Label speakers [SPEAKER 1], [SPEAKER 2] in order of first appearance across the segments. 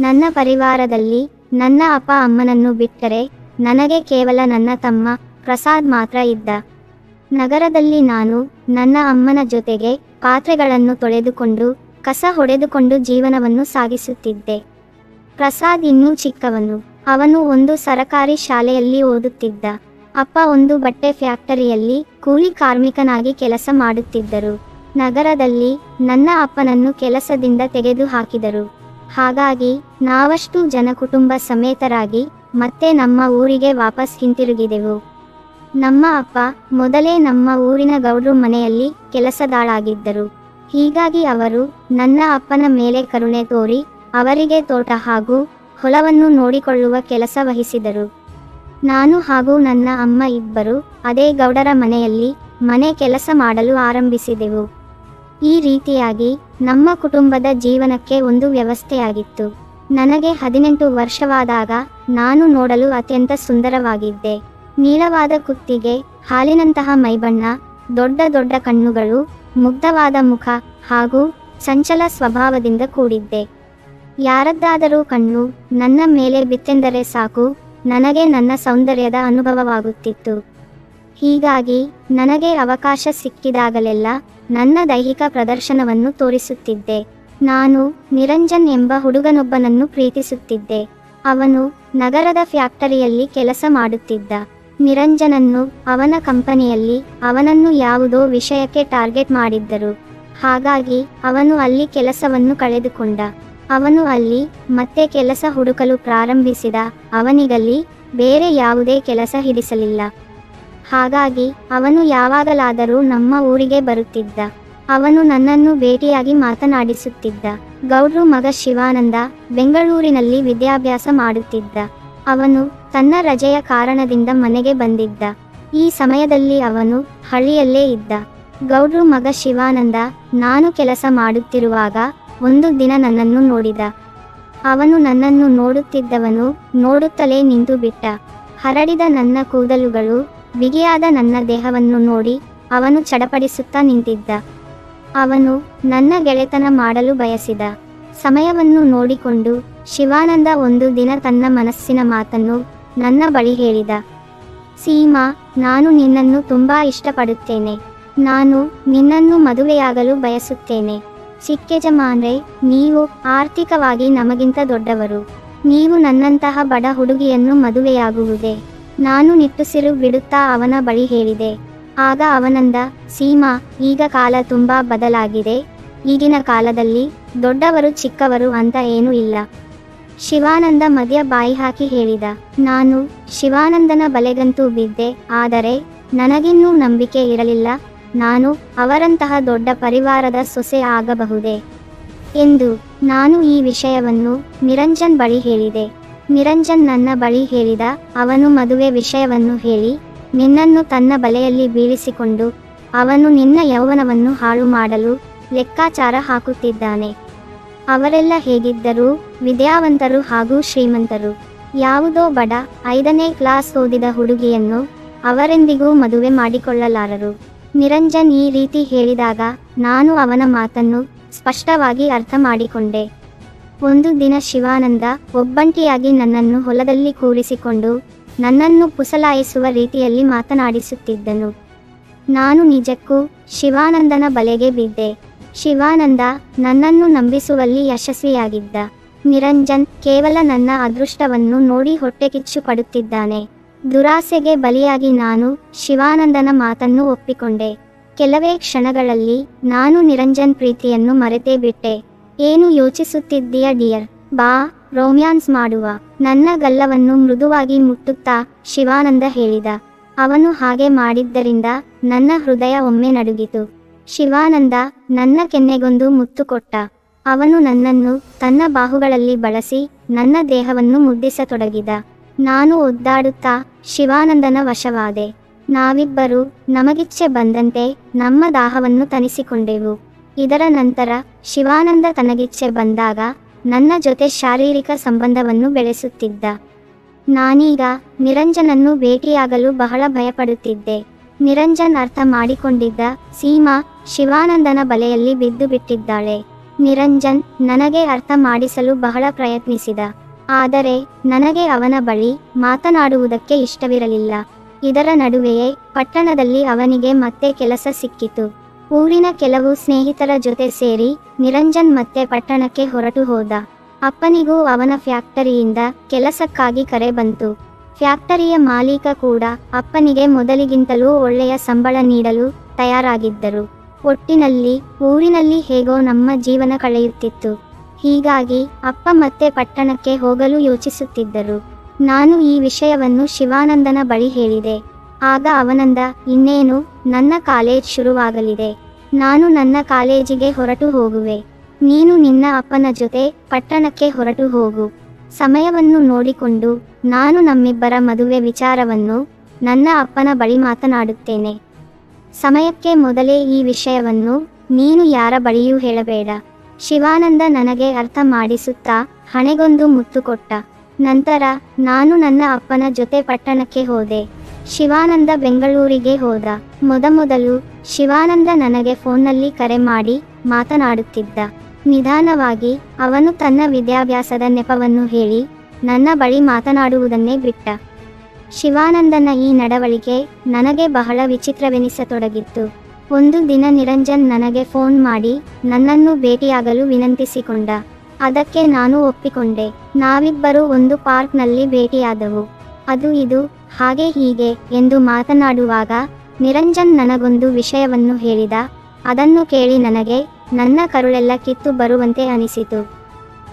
[SPEAKER 1] ನನ್ನ ಪರಿವಾರದಲ್ಲಿ ನನ್ನ ಅಪ್ಪ ಅಮ್ಮನನ್ನು ಬಿಟ್ಟರೆ ನನಗೆ ಕೇವಲ ನನ್ನ ತಮ್ಮ ಪ್ರಸಾದ್ ಮಾತ್ರ ಇದ್ದ. ನಗರದಲ್ಲಿ ನಾನು ನನ್ನ ಅಮ್ಮನ ಜೊತೆಗೆ ಪಾತ್ರೆಗಳನ್ನು ತೊಳೆದುಕೊಂಡು, ಕಸ ಹೊಡೆದುಕೊಂಡು ಜೀವನವನ್ನು ಸಾಗಿಸುತ್ತಿದ್ದೆ. ಪ್ರಸಾದ್ ಇನ್ನೂ ಚಿಕ್ಕವನು. ಅವನು ಒಂದು ಸರಕಾರಿ ಶಾಲೆಯಲ್ಲಿ ಓದುತ್ತಿದ್ದ. ಅಪ್ಪ ಒಂದು ಬಟ್ಟೆ ಫ್ಯಾಕ್ಟರಿಯಲ್ಲಿ ಕೂಲಿ ಕಾರ್ಮಿಕನಾಗಿ ಕೆಲಸ ಮಾಡುತ್ತಿದ್ದರು. ನಗರದಲ್ಲಿ ನನ್ನ ಅಪ್ಪನನ್ನು ಕೆಲಸದಿಂದ ತೆಗೆದು ಹಾಕಿದರು ಹಾಗಾಗಿ, ನಾವಷ್ಟು ಜನ ಕುಟುಂಬ ಸಮೇತರಾಗಿ, ಮತ್ತೆ ನಮ್ಮ ಊರಿಗೆ ವಾಪಸ್ ಹಿಂತಿರುಗಿದೆವು. ನಮ್ಮ ಅಪ್ಪ, ಮೊದಲೇ ನಮ್ಮ ಊರಿನ ಗೌಡ್ರು ಮನೆಯಲ್ಲಿ ಕೆಲಸದಾಳಾಗಿದ್ದರು. ಹೀಗಾಗಿ ಅವರು, ನನ್ನ ಅಪ್ಪನ ಮೇಲೆ ಕರುಣೆ ತೋರಿ, ಅವರಿಗೆ ತೋಟ ಹಾಗೂ ಹೊಲವನ್ನು ನೋಡಿಕೊಳ್ಳುವ ಕೆಲಸ ವಹಿಸಿದರು. ನಾನು ಹಾಗೂ ನನ್ನ ಅಮ್ಮ ಇಬ್ಬರು, ಅದೇ ಗೌಡರ ಮನೆಯಲ್ಲಿ, ಮನೆ ಕೆಲಸ ಮಾಡಲು ಆರಂಭಿಸಿದೆವು. ಈ ರೀತಿಯಾಗಿ ನಮ್ಮ ಕುಟುಂಬದ ಜೀವನಕ್ಕೆ ಒಂದು ವ್ಯವಸ್ಥೆಯಾಗಿತ್ತು. ನನಗೆ ಹದಿನೆಂಟು ವರ್ಷವಾದಾಗ ನಾನು ನೋಡಲು ಅತ್ಯಂತ ಸುಂದರವಾಗಿದ್ದೆ. ನೀಳವಾದ ಕುತ್ತಿಗೆ, ಹಾಲಿನಂತಹ ಮೈಬಣ್ಣ, ದೊಡ್ಡ ದೊಡ್ಡ ಕಣ್ಣುಗಳು, ಮುಗ್ಧವಾದ ಮುಖ ಹಾಗೂ ಚಂಚಲ ಸ್ವಭಾವದಿಂದ ಕೂಡಿದ್ದೆ. ಯಾರದ್ದಾದರೂ ಕಣ್ಣು ನನ್ನ ಮೇಲೆ ಬಿತ್ತೆಂದರೆ ಸಾಕು, ನನಗೆ ನನ್ನ ಸೌಂದರ್ಯದ ಅನುಭವವಾಗುತ್ತಿತ್ತು. ಹೀಗಾಗಿ ನನಗೆ ಅವಕಾಶ ಸಿಕ್ಕಿದಾಗಲೆಲ್ಲ ನನ್ನ ದೈಹಿಕ ಪ್ರದರ್ಶನವನ್ನು ತೋರಿಸುತ್ತಿದ್ದೆ. ನಾನು ನಿರಂಜನ್ ಎಂಬ ಹುಡುಗನೊಬ್ಬನನ್ನು ಪ್ರೀತಿಸುತ್ತಿದ್ದೆ. ಅವನು ನಗರದ ಫ್ಯಾಕ್ಟರಿಯಲ್ಲಿ ಕೆಲಸ ಮಾಡುತ್ತಿದ್ದ. ನಿರಂಜನನ್ನು ಅವನ ಕಂಪನಿಯಲ್ಲಿ ಅವನನ್ನು ಯಾವುದೋ ವಿಷಯಕ್ಕೆ ಟಾರ್ಗೆಟ್ ಮಾಡಿದ್ದರು. ಹಾಗಾಗಿ ಅವನು ಅಲ್ಲಿ ಕೆಲಸವನ್ನು ಕಳೆದುಕೊಂಡ. ಅವನು ಅಲ್ಲಿ ಮತ್ತೆ ಕೆಲಸ ಹುಡುಕಲು ಪ್ರಾರಂಭಿಸಿದ. ಅವನಿಗಲ್ಲಿ ಬೇರೆ ಯಾವುದೇ ಕೆಲಸ ಹಿಡಿಸಲಿಲ್ಲ. ಹಾಗಾಗಿ ಅವನು ಯಾವಾಗಲಾದರೂ ನಮ್ಮ ಊರಿಗೆ ಬರುತ್ತಿದ್ದ. ಅವನು ನನ್ನನ್ನು ಭೇಟಿಯಾಗಿ ಮಾತನಾಡಿಸುತ್ತಿದ್ದ. ಗೌಡ್ರು ಮಗ ಶಿವಾನಂದ ಬೆಂಗಳೂರಿನಲ್ಲಿ ವಿದ್ಯಾಭ್ಯಾಸ ಮಾಡುತ್ತಿದ್ದ. ಅವನು ತನ್ನ ರಜೆಯ ಕಾರಣದಿಂದ ಮನೆಗೆ ಬಂದಿದ್ದ. ಈ ಸಮಯದಲ್ಲಿ ಅವನು ಹಳ್ಳಿಯಲ್ಲೇ ಇದ್ದ. ಗೌಡ್ರು ಮಗ ಶಿವಾನಂದ ನಾನು ಕೆಲಸ ಮಾಡುತ್ತಿರುವಾಗ ಒಂದು ದಿನ ನನ್ನನ್ನು ನೋಡಿದ. ಅವನು ನನ್ನನ್ನು ನೋಡುತ್ತಿದ್ದವನು ನೋಡುತ್ತಲೇ ನಿಂತು ಬಿಟ್ಟ ಹರಡಿದ ನನ್ನ ಕೂದಲುಗಳು ಬಿಗಿಯಾದ ನನ್ನ ದೇಹವನ್ನು ನೋಡಿ ಅವನು ಚಡಪಡಿಸುತ್ತಾ ನಿಂತಿದ್ದ. ಅವನು ನನ್ನ ಗೆಳೆತನ ಮಾಡಲು ಬಯಸಿದ. ಸಮಯವನ್ನು ನೋಡಿಕೊಂಡು ಶಿವಾನಂದ ಒಂದು ದಿನ ತನ್ನ ಮನಸ್ಸಿನ ಮಾತನ್ನು ನನ್ನ ಬಳಿ ಹೇಳಿದ. ಸೀಮಾ, ನಾನು ನಿನ್ನನ್ನು ತುಂಬಾ ಇಷ್ಟಪಡುತ್ತೇನೆ. ನಾನು ನಿನ್ನನ್ನು ಮದುವೆಯಾಗಲು ಬಯಸುತ್ತೇನೆ. ಚಿಕ್ಕೆಜಮಾನ್ರೆ, ನೀವು ಆರ್ಥಿಕವಾಗಿ ನಮಗಿಂತ ದೊಡ್ಡವರು. ನೀವು ನನ್ನಂತಹ ಬಡ ಹುಡುಗಿಯನ್ನು ಮದುವೆಯಾಗುವುದೇ? ನಾನು ನಿಟ್ಟುಸಿರು ಬಿಡುತ್ತಾ ಅವನ ಬಳಿ ಹೇಳಿದೆ. ಆಗ ಅವನಂದ, ಸೀಮಾ, ಈಗ ಕಾಲ ತುಂಬಾ ಬದಲಾಗಿದೆ. ಈಗಿನ ಕಾಲದಲ್ಲಿ ದೊಡ್ಡವರು ಚಿಕ್ಕವರು ಅಂತ ಏನೂ ಇಲ್ಲ. ಶಿವಾನಂದ ಮದ್ಯ ಬಾಯಿ ಹಾಕಿ ಹೇಳಿದ, ನಾನು ಶಿವಾನಂದನ ಬಲೆಗಂತೂ ಬಿದ್ದೆ, ಆದರೆ ನನಗಿನ್ನೂ ನಂಬಿಕೆ ಇರಲಿಲ್ಲ. ನಾನು ಅವರಂತಹ ದೊಡ್ಡ ಪರಿವಾರದ ಸೊಸೆ ಆಗಬಹುದೇ? ಎಂದು ನಾನು ಈ ವಿಷಯವನ್ನು ನಿರಂಜನ್ ಬಳಿ ಹೇಳಿದೆ. ನಿರಂಜನ್ ನನ್ನ ಬಳಿ ಹೇಳಿದ ಅವನು ಮದುವೆ ವಿಷಯವನ್ನು ಹೇಳಿ, ನಿನ್ನನ್ನು ತನ್ನ ಬಲೆಯಲ್ಲಿ ಬೀಳಿಸಿಕೊಂಡು, ಅವನು ನಿನ್ನ ಯೌವನವನ್ನು ಹಾಳು ಮಾಡಲು ಲೆಕ್ಕಾಚಾರ ಹಾಕುತ್ತಿದ್ದಾನೆ. ಅವರೆಲ್ಲ ಹೇಗಿದ್ದರೂ? ವಿದ್ಯಾವಂತರು ಹಾಗೂ ಶ್ರೀಮಂತರು. ಯಾವುದೋ ಬಡ ಐದನೇ ಕ್ಲಾಸ್ ಓದಿದ ಹುಡುಗಿಯನ್ನು ಅವರೆಂದಿಗೂ ಮದುವೆ ಮಾಡಿಕೊಳ್ಳಲಾರರು. ನಿರಂಜನ್ ಈ ರೀತಿ ಹೇಳಿದಾಗ ನಾನು ಅವನ ಮಾತನ್ನು ಸ್ಪಷ್ಟವಾಗಿ ಅರ್ಥ ಮಾಡಿಕೊಂಡೆ. ಒಂದು ದಿನ ಶಿವಾನಂದ ಒಬ್ಬಂಟಿಯಾಗಿ ನನ್ನನ್ನು ಹೊಲದಲ್ಲಿ ಕೂರಿಸಿಕೊಂಡು ನನ್ನನ್ನು ಪುಸಲಾಯಿಸುವ ರೀತಿಯಲ್ಲಿ ಮಾತನಾಡಿಸುತ್ತಿದ್ದನು. ನಾನು ನಿಜಕ್ಕೂ ಶಿವಾನಂದನ ಬಲೆಗೆ ಬಿದ್ದೆ. ಶಿವಾನಂದ ನನ್ನನ್ನು ನಂಬಿಸುವಲ್ಲಿ ಯಶಸ್ವಿಯಾಗಿದ್ದ. ನಿರಂಜನ್ ಕೇವಲ ನನ್ನ ಅದೃಷ್ಟವನ್ನು ನೋಡಿ ಹೊಟ್ಟೆಕಿಚ್ಚು ಪಡುತ್ತಿದ್ದಾನೆ. ದುರಾಸೆಗೆ ಬಲಿಯಾಗಿ ನಾನು ಶಿವಾನಂದನ ಮಾತನ್ನು ಒಪ್ಪಿಕೊಂಡೆ. ಕೆಲವೇ ಕ್ಷಣಗಳಲ್ಲಿ ನಾನು ನಿರಂಜನ್ ಪ್ರೀತಿಯನ್ನು ಮರೆತೇ ಬಿಟ್ಟೆ. ಏನು ಯೋಚಿಸುತ್ತಿದ್ದೀಯ ಡಿಯರ್? ಬಾ, ರೋಮ್ಯಾನ್ಸ್ ಮಾಡುವ. ನನ್ನ ಗಲ್ಲವನ್ನು ಮೃದುವಾಗಿ ಮುಟ್ಟುತ್ತಾ ಶಿವಾನಂದ ಹೇಳಿದ. ಅವನು ಹಾಗೆ ಮಾಡಿದ್ದರಿಂದ ನನ್ನ ಹೃದಯ ಒಮ್ಮೆ ನಡುಗಿತು. ಶಿವಾನಂದ ನನ್ನ ಕೆನ್ನೆಗೊಂದು ಮುತ್ತು ಕೊಟ್ಟ. ಅವನು ನನ್ನನ್ನು ತನ್ನ ಬಾಹುಗಳಲ್ಲಿ ಬಳಸಿ ನನ್ನ ದೇಹವನ್ನು ಮುದ್ದಿಸತೊಡಗಿದ. ನಾನು ಒದ್ದಾಡುತ್ತಾ ಶಿವಾನಂದನ ವಶವಾದೆ. ನಾವಿಬ್ಬರು ನಮಗಿಚ್ಛೆ ಬಂದಂತೆ ನಮ್ಮ ದಾಹವನ್ನು ತನಿಸಿಕೊಂಡೆವು. ಇದರ ನಂತರ ಶಿವಾನಂದ ತನಗಿಚ್ಛೆ ಬಂದಾಗ ನನ್ನ ಜೊತೆ ಶಾರೀರಿಕ ಸಂಬಂಧವನ್ನು ಬೆಳೆಸುತ್ತಿದ್ದ. ನಾನೀಗ ನಿರಂಜನನ್ನು ಭೇಟಿಯಾಗಲು ಬಹಳ ಭಯಪಡುತ್ತಿದ್ದೆ. ನಿರಂಜನ್ ಅರ್ಥ ಮಾಡಿಕೊಂಡಿದ್ದ ಸೀಮಾ ಶಿವಾನಂದನ ಬಲೆಯಲ್ಲಿ ಬಿದ್ದು ಬಿಟ್ಟಿದ್ದಾಳೆ. ನಿರಂಜನ್ ನನಗೆ ಅರ್ಥ ಮಾಡಿಸಲು ಬಹಳ ಪ್ರಯತ್ನಿಸಿದ. ಆದರೆ ನನಗೆ ಅವನ ಬಳಿ ಮಾತನಾಡುವುದಕ್ಕೆ ಇಷ್ಟವಿರಲಿಲ್ಲ. ಇದರ ನಡುವೆಯೇ ಪಟ್ಟಣದಲ್ಲಿ ಅವನಿಗೆ ಮತ್ತೆ ಕೆಲಸ ಸಿಕ್ಕಿತು. ಊರಿನ ಕೆಲವು ಸ್ನೇಹಿತರ ಜೊತೆ ಸೇರಿ ನಿರಂಜನ್ ಮತ್ತೆ ಪಟ್ಟಣಕ್ಕೆ ಹೊರಟು ಹೋದ. ಅಪ್ಪನಿಗೂ ಅವನ ಫ್ಯಾಕ್ಟರಿಯಿಂದ ಕೆಲಸಕ್ಕಾಗಿ ಕರೆ ಬಂತು. ಫ್ಯಾಕ್ಟರಿಯ ಮಾಲೀಕ ಕೂಡ ಅಪ್ಪನಿಗೆ ಮೊದಲಿಗಿಂತಲೂ ಒಳ್ಳೆಯ ಸಂಬಳ ನೀಡಲು ತಯಾರಾಗಿದ್ದರು. ಒಟ್ಟಿನಲ್ಲಿ ಊರಿನಲ್ಲಿ ಹೇಗೋ ನಮ್ಮ ಜೀವನ ಕಳೆಯುತ್ತಿತ್ತು. ಹೀಗಾಗಿ ಅಪ್ಪ ಮತ್ತೆ ಪಟ್ಟಣಕ್ಕೆ ಹೋಗಲು ಯೋಚಿಸುತ್ತಿದ್ದರು. ನಾನು ಈ ವಿಷಯವನ್ನು ಶಿವಾನಂದನ ಬಳಿ ಹೇಳಿದೆ. ಆಗ ಅವನಂದ, ಇನ್ನೇನು, ನನ್ನ ಕಾಲೇಜ್ ಶುರುವಾಗಲಿದೆ. ನಾನು ನನ್ನ ಕಾಲೇಜಿಗೆ ಹೊರಟು ಹೋಗುವೆ. ನೀನು ನಿನ್ನ ಅಪ್ಪನ ಜೊತೆ ಪಟ್ಟಣಕ್ಕೆ ಹೊರಟು ಹೋಗು. ಸಮಯವನ್ನು ನೋಡಿಕೊಂಡು ನಾನು ನಮ್ಮಿಬ್ಬರ ಮದುವೆ ವಿಚಾರವನ್ನು ನನ್ನ ಅಪ್ಪನ ಬಳಿ ಮಾತನಾಡುತ್ತೇನೆ. ಸಮಯಕ್ಕೆ ಮೊದಲೇ ಈ ವಿಷಯವನ್ನು ನೀನು ಯಾರ ಬಳಿಯೂ ಹೇಳಬೇಡ. ಶಿವಾನಂದ ನನಗೆ ಅರ್ಥ ಮಾಡಿಸುತ್ತಾ ಹಣೆಗೊಂದು ಮುತ್ತು ಕೊಟ್ಟ. ನಂತರ ನಾನು ನನ್ನ ಅಪ್ಪನ ಜೊತೆ ಪಟ್ಟಣಕ್ಕೆ ಹೋದೆ. ಶಿವಾನಂದ ಬೆಂಗಳೂರಿಗೆ ಹೋದ. ಮೊದಮೊದಲು ಶಿವಾನಂದ ನನಗೆ ಫೋನ್ನಲ್ಲಿ ಕರೆ ಮಾಡಿ ಮಾತನಾಡುತ್ತಿದ್ದ. ನಿಧಾನವಾಗಿ ಅವನು ತನ್ನ ವಿದ್ಯಾಭ್ಯಾಸದ ನೆಪವನ್ನು ಹೇಳಿ ನನ್ನ ಬಳಿ ಮಾತನಾಡುವುದನ್ನೇ ಬಿಟ್ಟ. ಶಿವಾನಂದನ ಈ ನಡವಳಿಕೆ ನನಗೆ ಬಹಳ ವಿಚಿತ್ರವೆನಿಸತೊಡಗಿತ್ತು. ಒಂದು ದಿನ ನಿರಂಜನ್ ನನಗೆ ಫೋನ್ ಮಾಡಿ ನನ್ನನ್ನು ಭೇಟಿಯಾಗಲು ವಿನಂತಿಸಿಕೊಂಡ. ಅದಕ್ಕೆ ನಾನು ಒಪ್ಪಿಕೊಂಡೆ. ನಾವಿಬ್ಬರು ಒಂದು ಪಾರ್ಕ್ನಲ್ಲಿ ಭೇಟಿಯಾದವು. ಅದು ಇದು ಹಾಗೆ ಹೀಗೆ ಎಂದು ಮಾತನಾಡುವಾಗ ನಿರಂಜನ್ ನನಗೊಂದು ವಿಷಯವನ್ನು ಹೇಳಿದ. ಅದನ್ನು ಕೇಳಿ ನನಗೆ ನನ್ನ ಕರುಳೆಲ್ಲ ಕಿತ್ತು ಬರುವಂತೆ ಅನಿಸಿತು.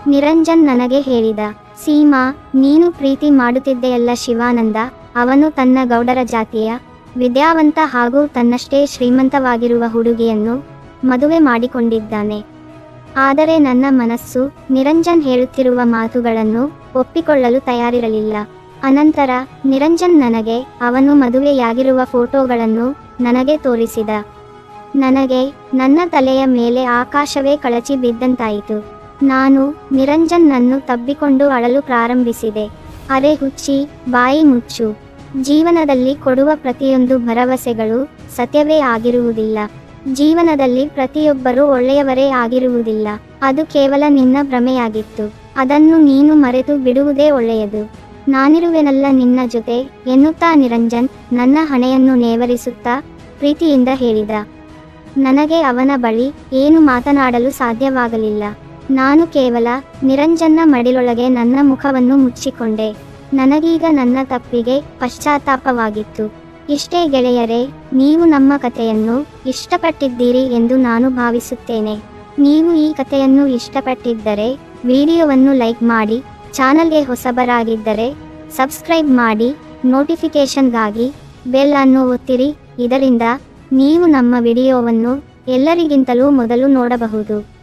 [SPEAKER 1] ನಿರಂಜನ್ ನನಗೆ ಹೇಳಿದ, ಸೀಮಾ, ನೀನು ಪ್ರೀತಿ ಮಾಡುತ್ತಿದ್ದೆಯಲ್ಲ ಶಿವಾನಂದ. ಅವನು ತನ್ನ ಗೌಡರ ಜಾತಿಯ ವಿದ್ಯಾವಂತ ಹಾಗೂ ತನ್ನಷ್ಟೇ ಶ್ರೀಮಂತವಾಗಿರುವ ಹುಡುಗಿಯನ್ನು ಮದುವೆ ಮಾಡಿಕೊಂಡಿದ್ದಾನೆ. ಆದರೆ ನನ್ನ ಮನಸ್ಸು ನಿರಂಜನ್ ಹೇಳುತ್ತಿರುವ ಮಾತುಗಳನ್ನು ಒಪ್ಪಿಕೊಳ್ಳಲು ತಯಾರಿರಲಿಲ್ಲ. ಅನಂತರ ನಿರಂಜನ್ ನನಗೆ ಅವನು ಮದುವೆಯಾಗಿರುವ ಫೋಟೋಗಳನ್ನು ನನಗೆ ತೋರಿಸಿದ. ನನಗೆ ನನ್ನ ತಲೆಯ ಮೇಲೆ ಆಕಾಶವೇ ಕಳಚಿ ಬಿದ್ದಂತಾಯಿತು. ನಾನು ನಿರಂಜನ್ನನ್ನು ತಬ್ಬಿಕೊಂಡು ಅಳಲು ಪ್ರಾರಂಭಿಸಿದೆ. ಅರೆ ಹುಚ್ಚಿ, ಬಾಯಿ ಮುಚ್ಚು. ಜೀವನದಲ್ಲಿ ಕೊಡುವ ಪ್ರತಿಯೊಂದು ಭರವಸೆಗಳು ಸತ್ಯವೇ ಆಗಿರುವುದಿಲ್ಲ. ಜೀವನದಲ್ಲಿ ಪ್ರತಿಯೊಬ್ಬರೂ ಒಳ್ಳೆಯವರೇ ಆಗಿರುವುದಿಲ್ಲ. ಅದು ಕೇವಲ ನಿನ್ನ ಭ್ರಮೆಯಾಗಿತ್ತು. ಅದನ್ನು ನೀನು ಮರೆತು ಬಿಡುವುದೇ ಒಳ್ಳೆಯದು. ನಾನಿರುವೆನಲ್ಲ ನಿನ್ನ ಜೊತೆ, ಎನ್ನುತ್ತಾ ನಿರಂಜನ್ ನನ್ನ ಹಣೆಯನ್ನು ನೇವರಿಸುತ್ತಾ ಪ್ರೀತಿಯಿಂದ ಹೇಳಿದ. ನನಗೆ ಅವನ ಬಳಿ ಏನು ಮಾತನಾಡಲು ಸಾಧ್ಯವಾಗಲಿಲ್ಲ. ನಾನು ಕೇವಲ ನಿರಂಜನ್ನ ಮಡಿಲೊಳಗೆ ನನ್ನ ಮುಖವನ್ನು ಮುಚ್ಚಿಕೊಂಡೆ. ನನಗೀಗ ನನ್ನ ತಪ್ಪಿಗೆ ಪಶ್ಚಾತ್ತಾಪವಾಗಿತ್ತು. ಇಷ್ಟೇ ಗೆಳೆಯರೇ, ನೀವು ನಮ್ಮ ಕಥೆಯನ್ನು ಇಷ್ಟಪಟ್ಟಿದ್ದೀರಿ ಎಂದು ನಾನು ಭಾವಿಸುತ್ತೇನೆ. ನೀವು ಈ ಕಥೆಯನ್ನು ಇಷ್ಟಪಟ್ಟಿದ್ದರೆ, ವಿಡಿಯೋವನ್ನು ಲೈಕ್ ಮಾಡಿ ಚಾನಲ್ಗೆ ಹೊಸಬರಾಗಿದ್ದರೆ ಸಬ್ಸ್ಕ್ರೈಬ್ ಮಾಡಿ ನೋಟಿಫಿಕೇಷನ್ಗಾಗಿ ಬೆಲ್ ಅನ್ನು ಒತ್ತಿರಿ. ಇದರಿಂದ ನೀವು ನಮ್ಮ ವಿಡಿಯೋವನ್ನು ಎಲ್ಲರಿಗಿಂತಲೂ ಮೊದಲು ನೋಡಬಹುದು.